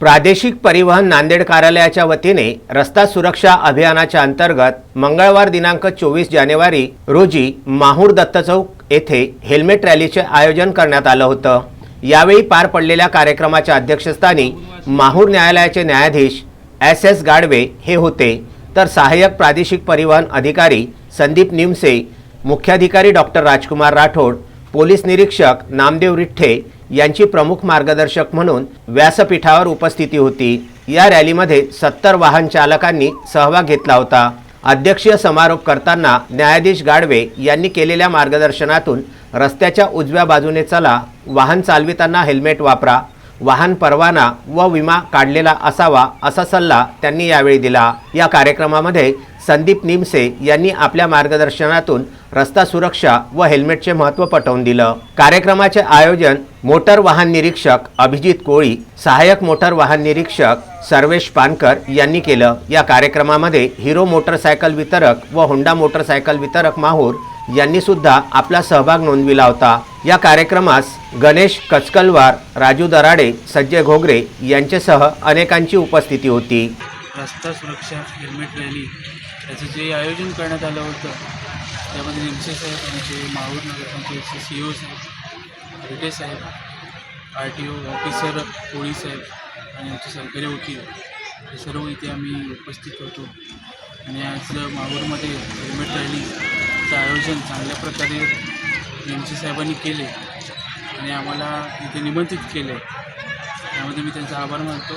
प्रादेशिक परिवहन नांदेड कार्यालयाच्या वतीने रस्ता सुरक्षा अभियानाच्या अंतर्गत मंगळवार दिनांक चोवीस जानेवारी रोजी माहूर दत्त चौक येथे हेल्मेट रॅलीचे आयोजन करण्यात आलं होतं. यावेळी पार पडलेल्या कार्यक्रमाच्या अध्यक्षस्थानी माहूर न्यायालयाचे न्यायाधीश एस एस गाडवे हे होते. तर सहाय्यक प्रादेशिक परिवहन अधिकारी संदीप निमसे मुख्याधिकारी डॉक्टर राजकुमार राठोड पोलीस निरीक्षक नामदेव रिठ्ठे यांची प्रमुख मार्गदर्शक म्हणून व्यासपीठावर उपस्थिती होती. या रॅलीमध्ये सत्तर वाहन चालकांनी सहभाग घेतला होता. अध्यक्षीय समारोप करताना न्यायाधीश गाडवे यांनी केलेल्या मार्गदर्शनातून रस्त्याच्या उजव्या बाजूने चला वाहन चालविताना हेल्मेट वापरा वाहन परवाना व विमा काढलेला असावा असा सल्ला त्यांनी यावेळी दिला. या कार्यक्रमामध्ये संदीप निमसे यांनी आपल्या मार्गदर्शनातून रस्ता सुरक्षा व हेल्मेटचे महत्त्व पटवून दिलं. कार्यक्रमाचे आयोजन मोटर वाहन निरीक्षक अभिजित कोळी सहाय्यक मोटर वाहन निरीक्षक सर्वेश पानकर यांनी केलं. या कार्यक्रमामध्ये हिरो मोटरसायकल वितरक व होंडा मोटरसायकल वितरक माहूर यांनी सुद्धा आपला सहभाग नोंदविला होता. या कार्यक्रमास गणेश कचकलवार राजू दराडे संजय घोगरे यांच्यासह अनेकांची उपस्थिती होती. रस्ता सुरक्षा हेल्मेट रॅली याचं जे आयोजन करण्यात आलं होतं त्यामध्ये निमसे साहेब आमचे माहूर नगरपंचायतचे सी ओ साहेब रिटे साहेब R T O officer Poli साहेब आणि आमचे सरकारी वकील हे सर्व इथे आम्ही उपस्थित होतो. आणि आज माहूरमध्ये हेल्मेट रॅलीचं आयोजन चांगल्या प्रकारे एम सी साहेबांनी केले आणि आम्हाला इथे निमंत्रित केले. त्यामध्ये मी त्यांचा आभार मानतो.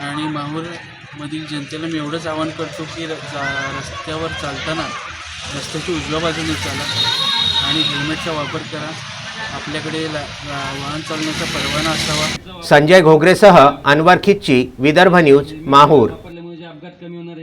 आणि माहूरमधील जनतेला मी एवढंच आवाहन करतो की र- रस्त्यावर चालताना रस्त्याची उजव्या बाजूने चाला आणि हेल्मेटचा वापर करा. आपल्याकडे वाहन चालण्याचा परवाना असावा. संजय घोगरेसह अनवर खिच्ची विदर्भ न्यूज माहूर. अपघात कमी होणार